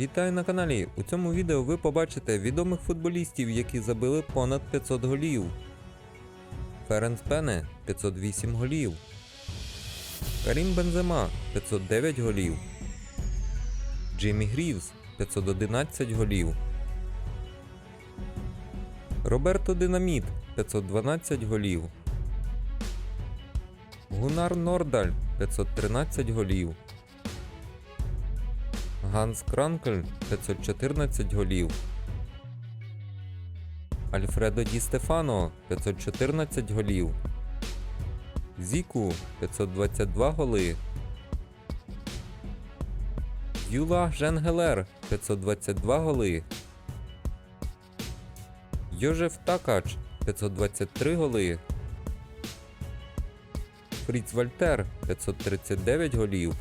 Вітаю на каналі! У цьому відео ви побачите відомих футболістів, які забили понад 500 голів. Ференс Пене 508 голів. Карім Бензема 509 голів. Джиммі Грівс 511 голів. Роберто Динаміт 512 голів. Гунар Нордаль 513 голів. Ганс Кранкель 514 голів. Альфредо Ді Стефано 514 голів. Зіку 522 голи. Юла Женгелер 522 голи. Йожеф Такач 523 голи. Фріц Вальтер 539 голів.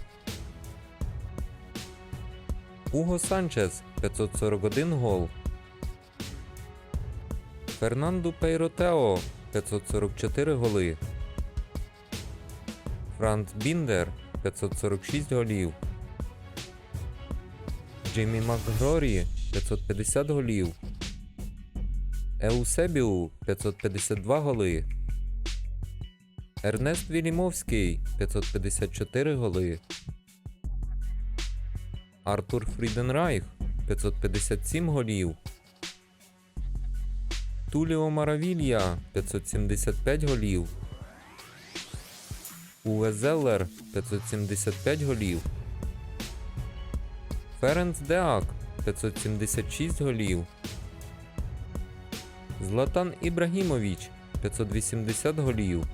Уго Санчес 541 гол. Фернанду Пейротео 544 голи. Франц Біндер 546 голів. Джиммі Макгрорі 550 голів. Еусебіу 552 голи. Ернест Вілімовський 554 голи. Артур Фріденрайх 557 голів. Туліо Маравілья 575 голів. Уе Зеллер 575 голів. Ференц Деак 576 голів. Златан Ібрагімович 580 голів.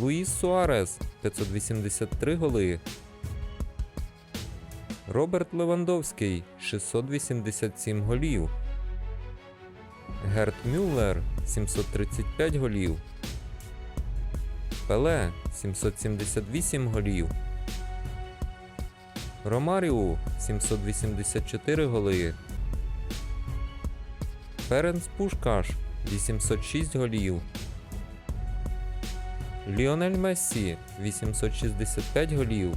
Луїс Суарес 583 голи. Роберт Левандовський 687 голів. Герт Мюллер 735 голів. Пеле 778 голів. Ромаріу 784 голи. Ференц Пушкаш 806 голів. Ліонель Мессі 865 голів.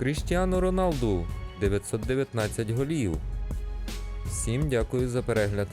Кріштіану Роналду 919 голів. Всім дякую за перегляд.